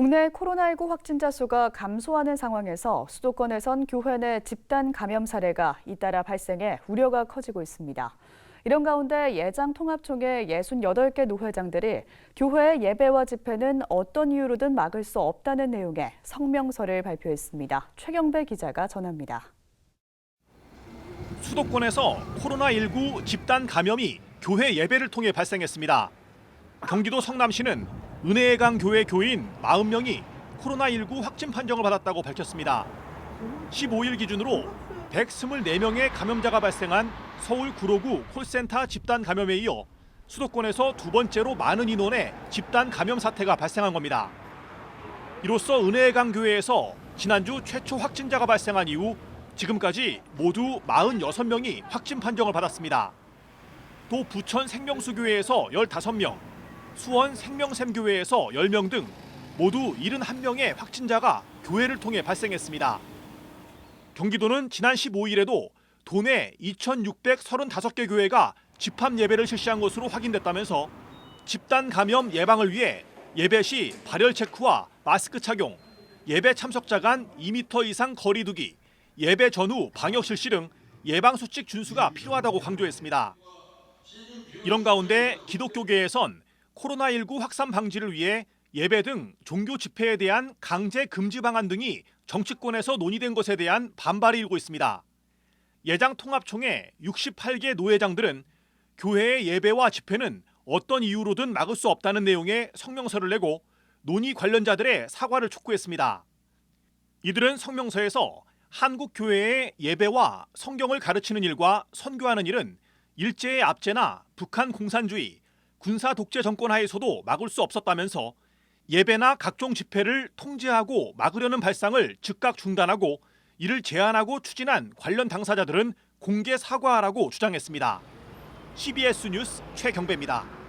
국내 코로나19 확진자 수가 감소하는 상황에서 수도권에선 교회 내 집단 감염 사례가 잇따라 발생해 우려가 커지고 있습니다. 이런 가운데 예장 통합총회 68개 노회장들이 교회 예배와 집회는 어떤 이유로든 막을 수 없다는 내용의 성명서를 발표했습니다. 최경배 기자가 전합니다. 수도권에서 코로나19 집단 감염이 교회 예배를 통해 발생했습니다. 경기도 성남시는 은혜의 강 교회 교인 40명이 코로나19 확진 판정을 받았다고 밝혔습니다. 15일 기준으로 124명의 감염자가 발생한 서울 구로구 콜센터 집단 감염에 이어 수도권에서 두 번째로 많은 인원의 집단 감염 사태가 발생한 겁니다. 이로써 은혜의 강 교회에서 지난주 최초 확진자가 발생한 이후 지금까지 모두 46명이 확진 판정을 받았습니다. 또 부천 생명수 교회에서 15명, 수원 생명샘 교회에서 10명 등 모두 71명의 확진자가 교회를 통해 발생했습니다. 경기도는 지난 15일에도 도내 2,635개 교회가 집합 예배를 실시한 것으로 확인됐다면서 집단 감염 예방을 위해 예배 시 발열 체크와 마스크 착용, 예배 참석자 간 2m 이상 거리 두기, 예배 전후 방역 실시 등 예방 수칙 준수가 필요하다고 강조했습니다. 이런 가운데 기독교계에선 코로나19 확산 방지를 위해 예배 등 종교 집회에 대한 강제 금지 방안 등이 정치권에서 논의된 것에 대한 반발이 일고 있습니다. 예장 통합총회 68개 노회장들은 교회의 예배와 집회는 어떤 이유로든 막을 수 없다는 내용의 성명서를 내고 논의 관련자들의 사과를 촉구했습니다. 이들은 성명서에서 한국 교회의 예배와 성경을 가르치는 일과 선교하는 일은 일제의 압제나 북한 공산주의, 군사 독재 정권 하에서도 막을 수 없었다면서 예배나 각종 집회를 통제하고 막으려는 발상을 즉각 중단하고 이를 제안하고 추진한 관련 당사자들은 공개 사과하라고 주장했습니다. CBS 뉴스 최경배입니다.